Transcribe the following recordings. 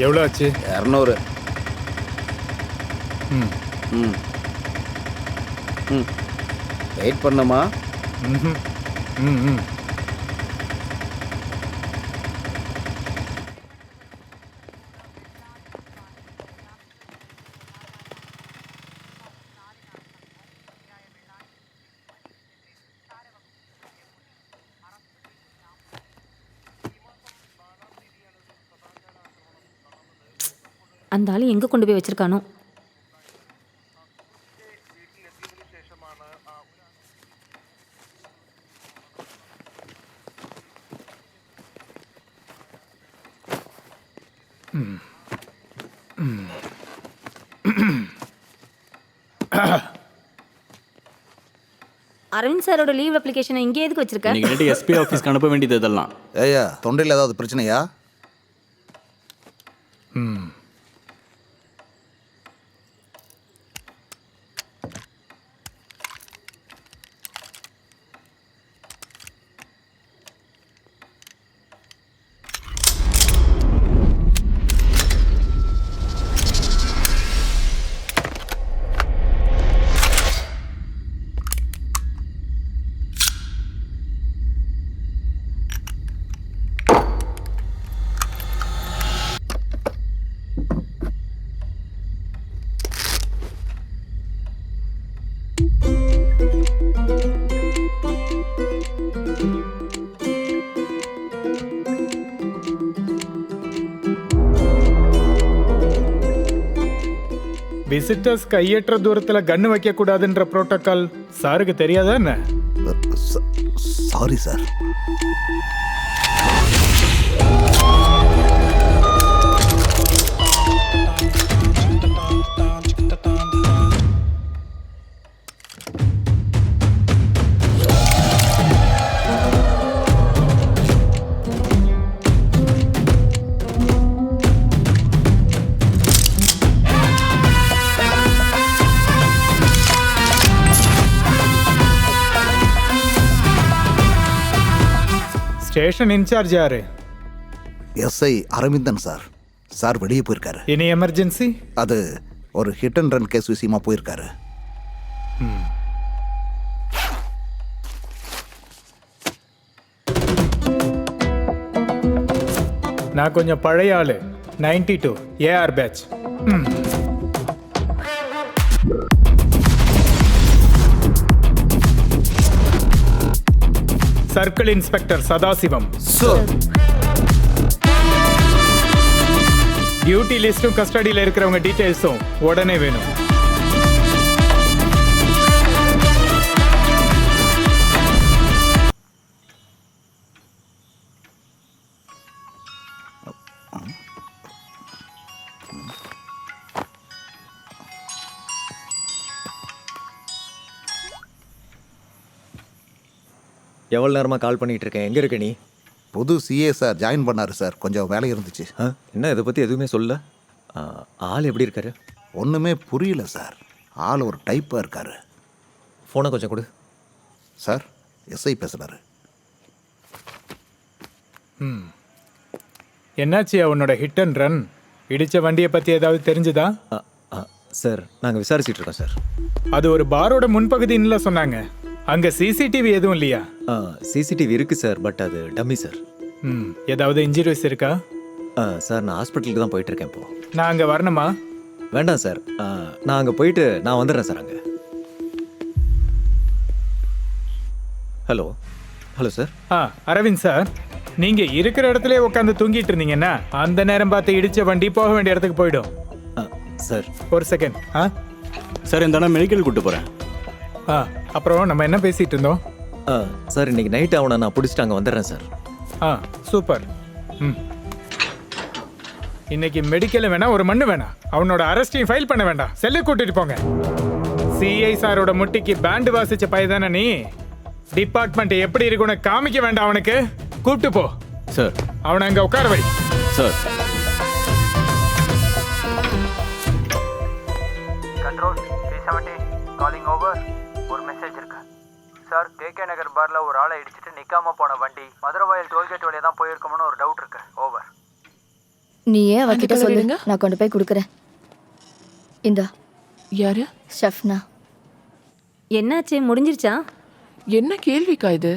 எவ்வளோ ஆச்சு இரநூறு. ம். ம். ம். வெயிட் பண்ணுமா? ம்ஹும். ம் ம். அந்த ஆள் எங்கே கொண்டு போய் வச்சிருக்கானோ? அரவிந்த் சாரோட லீவ் அப்ளிகேஷனை இங்கே எதுக்கு வச்சிருக்க? நைட்டு எஸ்பி ஆஃபீஸ்க்கு அனுப்ப வேண்டியது இதெல்லாம். ஏய்யா தொண்டையில் ஏதாவது பிரச்சனையா? விசிட்டர்ஸ் கையேற்ற தூரத்தில் கன்று வைக்கக்கூடாதுன்ற புரோட்டோக்கால் சாருக்கு தெரியாதா என்ன? Sorry sir. Station in charge யாரு? எஸ்ஐ அரவிந்தன் சார் சார் வெளியே போயிருக்காரு. இனி எமர்ஜென்சி அது ஒரு ஹிட் அண்ட் ரன் கேஸ் விஷயமா போயிருக்காரு. நான் கொஞ்சம் பழைய ஆளு. Ninety two AR batch circle inspector Sadasivam. Duty லிஸ்டும் கஸ்டடியில் இருக்கிறவங்க டீடைல்ஸும் உடனே வேணும். எவ்வளோ நேரமாக கால் பண்ணிட்டு இருக்கேன்? எங்கே இருக்க நீ? புது சிஏ சார் ஜாயின் பண்ணாரு சார் கொஞ்சம் வேலை இருந்துச்சு. ஆ என்ன இதை பற்றி எதுவுமே சொல்ல? ஆ, ஆள் எப்படி இருக்காரு? ஒன்றுமே புரியல சார் ஆள் ஒரு டைப்பாக இருக்காரு. ஃபோனை கொஞ்சம் கொடு. சார் எஸ்ஐ பேசுகிறாரு என்னாச்சு அவனோட ஹிட் அண்ட் ரன் இடிச்ச வண்டியை பத்தி ஏதாவது தெரிஞ்சுதா? ஆ, ஆ, சார் நாங்கள் விசாரிச்சிட்டு இருக்கோம் சார் அது ஒரு பாரோட முன்பகுதின்னுல சொன்னாங்க. அங்க சிசிடிவி எதுவும் இல்லையா? சிசிடிவி இருக்குது சார் பட் அது டம்மி சார். ம் ஏதாவது இன்ஜுரிஸ் இருக்கா? ஆ, சார் நான் ஹாஸ்பிட்டலுக்கு தான் போயிட்டு இருக்கேன் இப்போ. நான் அங்க வரணுமா? வேண்டாம் சார். நான் அங்கே போயிட்டு நான் வந்துடுறேன் சார் அங்கே. ஹலோ. Hello sir. ஆ அரவிந்த் சார் நீங்க இருக்கிற இடத்துல உட்காந்து தூங்கிட்டு இருந்தீங்கன்னா அந்த நேரம் பார்த்து இடிச்ச வண்டி போக வேண்டிய இடத்துக்கு போயிடும். ஆ, சார். ஒரு செகண்ட் ஆ? சார் இந்த மெடிக்கல் கூட்டு போகிறேன் ஆ அப்புறம் நம்ம என்ன பேசிட்டு இருந்தோம்? ஆ, சார் இன்னைக்கு நைட் அவனை நான் பிடிச்சிட்டு அங்கே வந்துடுறேன் சார். ஆ சூப்பர். ம். இன்னைக்கு மெடிக்கல் வேணா ஒரு மண்ணு வேணாம் அவனோட அரெஸ்டையும் ஃபைல் பண்ண வேண்டாம். செல்லு கூட்டிட்டு போங்க. சிஐ சாரோட முட்டிக்கு பேண்டு வாசிச்ச பையதானே நீ? டிபார்ட்மெண்ட் எப்படி இருக்குன்னு காமிக்க வேண்டாம் அவனுக்கு. கூப்பிட்டு போ. சார். அவனை அங்க உட்கார வை. Sir. Control three seventy calling over ஒரு மெசேஜ் இருக்கு. சார் கேகே நகர் பார்ல ஒரு ஆளை இடிச்சிட்டு நிக்காம போன வண்டி. மதுரவாயல் டோல்கேட் வழியா தான் போயிருக்கும்னு ஒரு டவுட் இருக்கு. ஓவர் நீயே அவகிட்ட அந்த சொல்லு. கலருங்க? நான் கொண்டு போய் கொடுக்குறேன். இந்தா. யாரு? ஷெஃப்னா. என்னாச்சு? முடிஞ்சிருச்சா? என்ன கேள்விக்கா இது?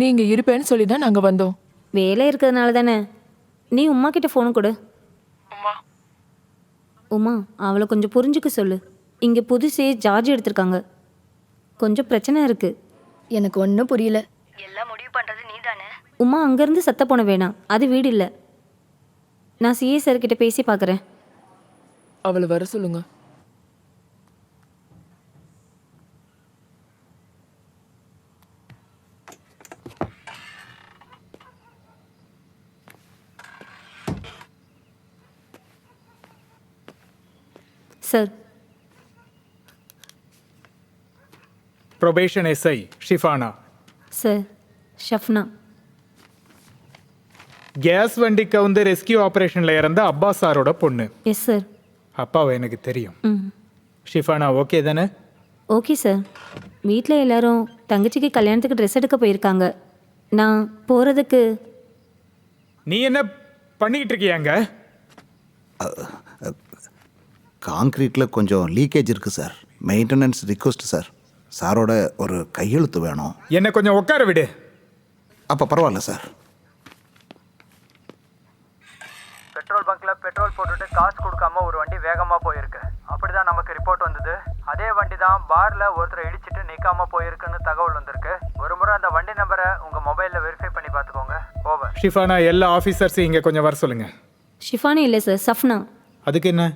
நீங்க இருப்பேன்னு சொல்லி தான் நாங்க வந்தோம். வேலை இருக்கிறதுனால தானே. நீ உமா கிட்ட ஃபோன் கொடு. உமா அவளை கொஞ்சம் புரிஞ்சுக்க சொல்லு. இங்கே புதுசே ஜார்ஜ் எடுத்திருக்காங்க. கொஞ்சம் பிரச்சனை இருக்கு. எனக்கு ஒன்றும் புரியல. உமா அங்கேருந்து சத்த போன வேணாம். அது வீடு இல்லை. நான் சிஏ சார் கிட்ட பேசி பார்க்குறேன் அவளை வர சொல்லுங்க. Sir probation SI Shifana sir Shafna case வண்டிக்கு வந்து ரெஸ்கியூ ஆபரேஷன்ல இறந்த அப்பாஸ் சாரோட பொண்ணு. எஸ் சார் அப்பாவை எனக்கு தெரியும். ம். ஷிஃபானா ஓகே தானே? ஓகே சார் வீட்டில் எல்லாரும் தங்கச்சிக்கு கல்யாணத்துக்கு ட்ரெஸ் எடுக்க போயிருக்காங்க. நான் போகிறதுக்கு நீ என்ன பண்ணிக்கிட்டு இருக்கியாங்க காங்க்ரீட்டில் கொஞ்சம் லீக்கேஜ் இருக்குது சார் மெயின்டெனன்ஸ் ரிக்வஸ்ட் சார் சாரோட ஒரு கையெழுத்து வேணும். என்ன கொஞ்சம் உட்கார விடு. அப்போ பரவாயில்ல சார். பெட்ரோல் பங்க்ல பெட்ரோல் போட்டுட்டு காசு கொடுக்காம ஒரு வண்டி வேகமா போயிருக்கு. அப்படிதான் நமக்கு ரிப்போர்ட் வந்தது. அதே வண்டி தான் பார்ல ஒருத்தரை இடிச்சிட்டு நிக்காம போயிருக்குன்னு தகவல் வந்திருக்கு. ஒரு முறை அந்த வண்டி நம்பரை உங்க மொபைல்ல வெரிஃபை பண்ணி பார்த்துக்கோங்க. ஓவர் ஷிஃபானா எல்லா ஆஃபீஸர்ஸையும் இங்கே கொஞ்சம் வர சொல்லுங்க. ஷிஃபானி இல்லை சார். சஃப்னா. அதுக்கு என்ன?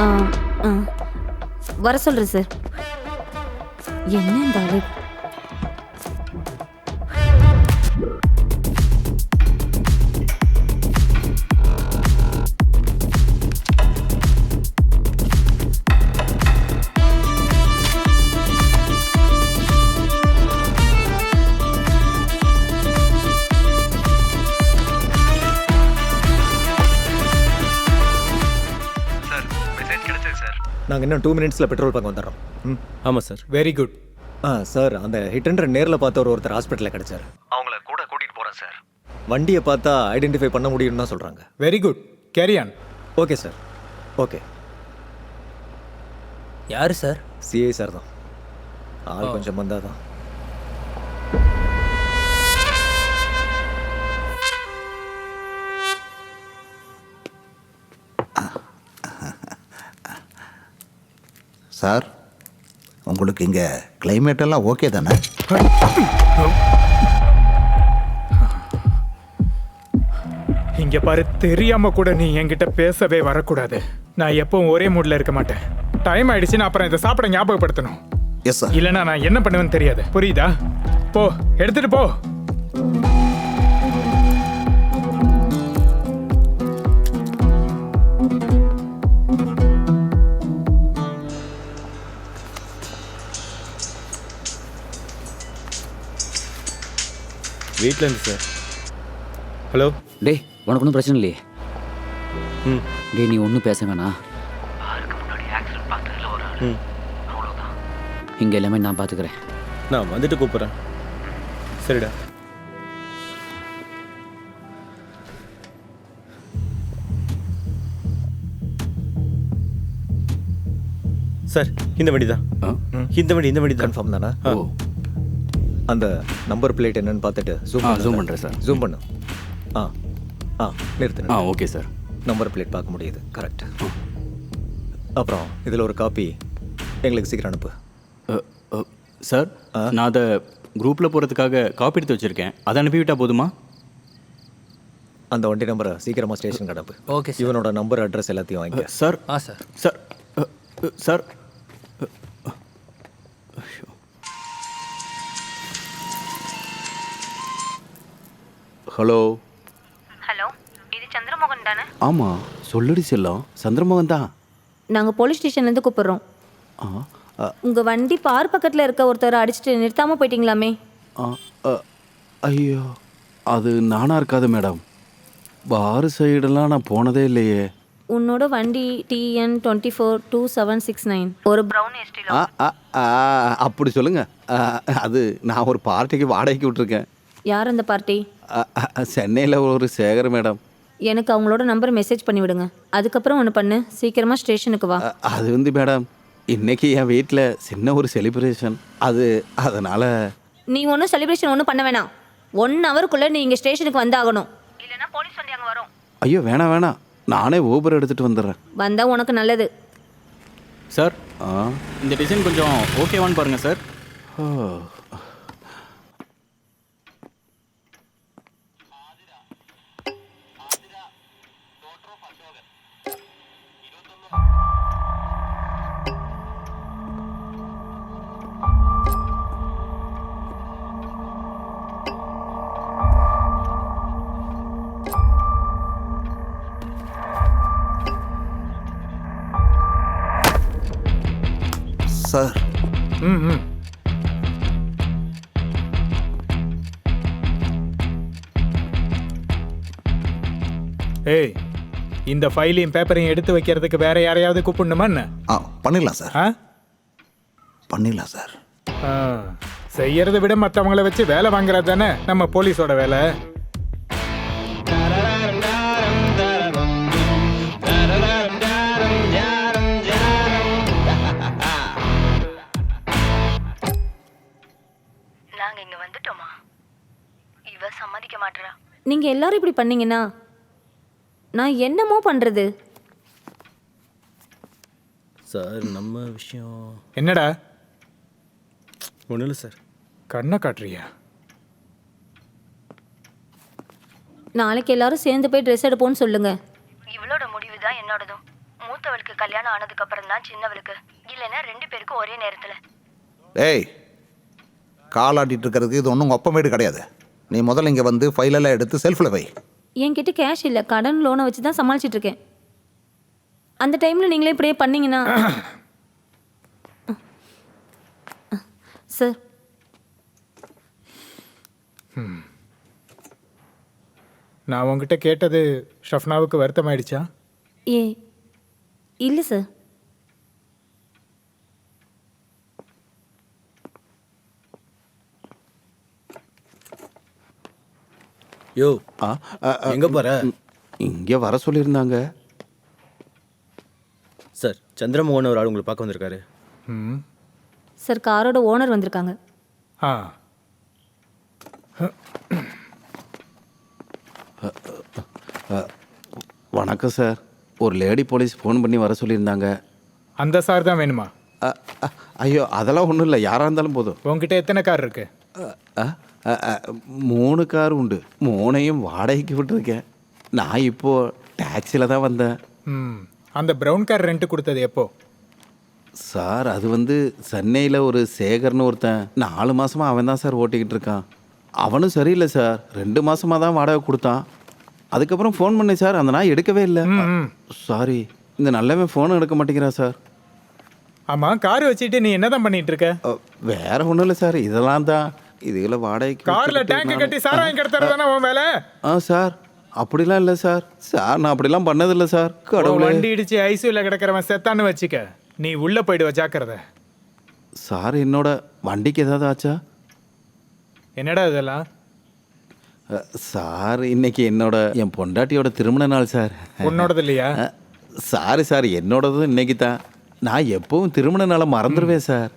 ஆ ஆ. வர சொல்கிறேன் சார். என்ன இந்த ஆளு நாங்கள் இன்னும் டூ மினிட்ஸில் பெட்ரோல் பங்க் வந்துடுறோம். ம்? ஆமாம் சார் வெரி குட் ஆ சார் அந்த ஹிட் அண்ட் நேரில் பார்த்த ஒரு ஒருத்தர் ஹாஸ்பிட்டலில் கிடைச்சார். அவங்கள கூட கூட்டிகிட்டு போகிறேன் சார் வண்டியை பார்த்தா ஐடென்டிஃபை பண்ண முடியும்னு தான் சொல்கிறாங்க very good carry on okay sir okay யார் சார் சிஐ சார் தான். ஆள் கொஞ்சம் வந்தால் தான். சார் உங்களுக்கு இங்கே climate எல்லாம் ஓகே தானே? இங்க பாரு தெரியாம கூட நீ என்கிட்ட பேசவே வரக்கூடாது. நான் எப்பவும் ஒரே மூட்ல இருக்க மாட்டேன். டைம் ஆயிடுச்சு நான் அப்புறம் இதை சாப்பிட ஞாபகப்படுத்தணும். எஸ் சார் இல்லைன்னா நான் என்ன பண்ணுவேன்னு தெரியாது. புரியுதா? போ எடுத்துட்டு போ. வீட்டில் இருந்து சார். ஹலோ? டேய் உனக்கு ஒன்றும் பிரச்சனை இல்லையே. ம். டேய் நீ ஒன்றும் பேச வேணாம். ம். இங்கே எல்லாமே நான் பார்த்துக்கிறேன் நான் வந்துட்டு கூப்பிட்றேன். சரிடா. சார் இந்த வண்டி தான் இந்த வண்டி இந்த வண்டி தான்? கன்ஃபார்ம் தானே ஓ. அந்த நம்பர் பிளேட் என்னன்னு பார்த்துட்டு ஜூம் zoom பண்றேன் சார். ஜூம் பண்ணு. ஆ ஆ நிறுத்து ஆ ஓகே சார். நம்பர் பிளேட் பார்க்க முடியுது. கரெக்ட் அப்புறம் இதில் ஒரு காப்பி எங்களுக்கு சீக்கிரம் அனுப்பு. சார் நான் அதை குரூப்பில் போகிறதுக்காக காப்பி எடுத்து வச்சுருக்கேன். அதை அனுப்பிவிட்டா போதுமா? அந்த வண்டி நம்பரை சீக்கிரமாக ஸ்டேஷனுக்கு அனுப்பு. ஓகே இவனோட நம்பர் அட்ரஸ் எல்லாத்தையும் வாங்கிக்க. சார். ஆ sir. Sir sir. Hello. Hello இது சந்திரமோகன் தானே? ஆமாம் சொல்லுடி செல்லம். சந்திரமோகன் தான். நாங்கள் போலீஸ் ஸ்டேஷன்லேருந்து கூப்பிட்றோம். ஆ அ, உங்கள் வண்டி பார் பக்கத்தில் இருக்க ஒருத்தரை அடிச்சுட்டு நிறுத்தாமல் போயிட்டீங்களாமே? ஆ, அ, ஐயோ அது நானா இருக்காது மேடம். பார் சைடெல்லாம் நான் போனதே இல்லையே. உன்னோட வண்டி TN twenty four two seven six nine ஒரு ப்ரௌன் எஸ்டியில் ஆ, ஆ, ஆ, அப்படி சொல்லுங்க. ஆ, அது நான் ஒரு பார்ட்டிக்கு வாடகைக்கு விட்டுருக்கேன். யார் அந்த பார்ட்டி சென்னையில் ஒரு சேகர் மேடம். எனக்கு அவங்களோட நம்பர் மெசேஜ் பண்ணி விடுங்க. அதுக்கப்புறம் ஒன்று பண்ணு. சீக்கிரமாக ஸ்டேஷனுக்கு வா. அது வந்து மேடம் இன்னைக்கு என் வீட்டில் சின்ன ஒரு செலிப்ரேஷன் அது அதனால் நீ ஒன்றும் செலிப்ரேஷன் ஒன்றும் பண்ண வேணாம். ஒன் ஹவருக்குள்ளே நீ இங்கே ஸ்டேஷனுக்கு வந்தாகணும். இல்லைன்னா போலீஸ் வண்டி அங்கே வரும். ஐயோ வேணாம் வேணாம். நானே ஊபர் எடுத்துகிட்டு வந்துடுறேன். வந்தால் உனக்கு நல்லது. சார் ஆ. இந்த டிசைன் கொஞ்சம் ஓகேவான்னு பாருங்கள் சார் ஓ. சார். ம் ம். ஏய் இந்த ஃபைலையும் பேப்பரையும் எடுத்து வைக்கிறதுக்கு வேற யாரையாவது கூப்பிடணுமா என்ன? ஆ பண்ணிடலாம் சார். ஆ? பண்ணிடலாம் சார். ஆ, செய்யறதை விட மற்றவங்கள வச்சு வேலை வாங்குறது தானே நம்ம போலீஸோட வேலை? நீங்கள் எல்லாரும் இப்படி பண்ணீங்கன்னா நான் என்னமோ பண்ணுறது சார் நம்ம விஷயம் என்னடா? ஒன்றும் இல்லை சார். கண்ணை காட்டுறியா? நாளைக்கு எல்லாரும் சேர்ந்து போய் ட்ரெஸ் எடுப்போம்னு சொல்லுங்க. இவளோட முடிவு தான் என்னோடதும். மூத்தவளுக்கு கல்யாணம் ஆனதுக்கு அப்புறம் தான் சின்னவளுக்கு. இல்லைன்னா ரெண்டு பேருக்கும் ஒரே நேரத்துல. ஏய் காலாட்டிட்டு இருக்கிறதுக்கு இது ஒன்றும் ஒப்பமேடு கிடையாது. நீ முதல்ல இங்கே வந்து ஃபைலெல்லாம் எடுத்து செல்ஃபில் வை. என்கிட்ட கேஷ் இல்லை கடன் லோனை வச்சு தான் சமாளிச்சிட்டு இருக்கேன். அந்த டைமில் நீங்களே இப்படியே பண்ணீங்கன்னா சார் நான் உங்ககிட்ட கேட்டது ஷஃப்னாவுக்கு வருத்தமாயிடுச்சா? ஏ இல்லை சார் யோ ஆ ஆ, ஆ, எங்க போற? இங்கே வர சொல்லியிருந்தாங்க. சார் சந்திரமோகன் ஒரு ஆள் உங்களை பார்க்க வந்திருக்காரு. ம். சார் காரோட ஓனர் வந்திருக்காங்க. ஆ. வணக்கம் சார். ஒரு லேடி போலீஸ் ஃபோன் பண்ணி வர சொல்லியிருந்தாங்க. அந்த சார் தான் வேணுமா? ஐயோ அதெல்லாம் ஒன்றும் இல்லை. யாராக இருந்தாலும் போதும். உங்ககிட்ட எத்தனை கார் இருக்கு? அ, அ, அ, மூணு கார் உண்டு மூணையும் வாடகைக்கு விட்டுருக்கேன் நான் இப்போது டாக்ஸியில் தான் வந்தேன் ம் அந்த ப்ரௌன் கார் ரெண்ட் கொடுத்தது எப்போ சார் அது வந்து சென்னையில் ஒரு சேகர்னு ஒருத்தன் நாலு மாசமாக அவன் தான் சார் ஓட்டிக்கிட்டு இருக்கான் அவனும் சரியில்லை சார் ரெண்டு மாசமாக தான் வாடகை கொடுத்தான் அதுக்கப்புறம் ஃபோன் பண்ணேன் சார் அந்த நாய் எடுக்கவே இல்லை சாரி இந்த நல்லவன் ஃபோனும் எடுக்க மாட்டேங்கிறான் சார் ஆமாம் கார் வச்சுட்டு நீ என்னதான் பண்ணிட்டு இருக்க அ, வேற ஒன்றும் இல்லை சார் இதெல்லாம் தான் இதுகளை வாடகைக்கு கார்ல டேங்க் கட்டி சாராயம் கடத்துறது தானே உன் வேலை? ஆ சார். அப்படிலாம் இல்லை சார். சார் நான் அப்படிலாம் பண்ணதில்லை சார். கடவுளே. வண்டி இடிச்சு ஐசியூல கிடக்கிறவன் செத்தான்னு வச்சுக்க. நீ உள்ள போயிடுவ ஜாக்கிரதை. சார் என்னோட வண்டிக்கு ஏதாவது ஆச்சா? என்னடா இதெல்லாம்? சார் இன்னைக்கு என்னோட என் பொண்டாட்டியோட திருமண நாள் சார். உன்னோடது இல்லையா? அ, சாரி சார் என்னோடதும் இன்னைக்கு தான். நான் எப்பவும் திருமண நாளை மறந்துடுவேன் சார்.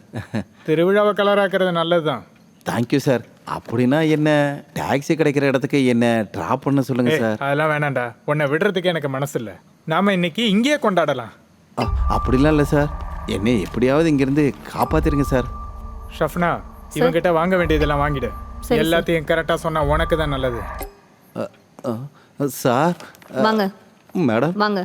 திருவிழாவை கலராக்குறது நல்லதுதான். தேங்க்யூ சார் அப்படின்னா என்ன? டாக்ஸி கிடைக்கிற இடத்துக்கு என்ன? ட்ராப் பண்ண சொல்லுங்க சார் அதெல்லாம் வேணாம்டா. உன்னை விடுறதுக்கு எனக்கு மனசு இல்லை. நாம இன்னைக்கு இங்கேயே கொண்டாடலாம். அப்படிலாம் இல்லை சார் என்னை எப்படியாவது இங்கேருந்து காப்பாத்திருங்க சார் ஷஃப்னா இவங்கிட்ட வாங்க வேண்டியதெல்லாம் வாங்கிடு. எல்லாத்தையும் கரெக்டாக சொன்னா உனக்கு தான் நல்லது. சார் வாங்க. மேடம். வாங்க.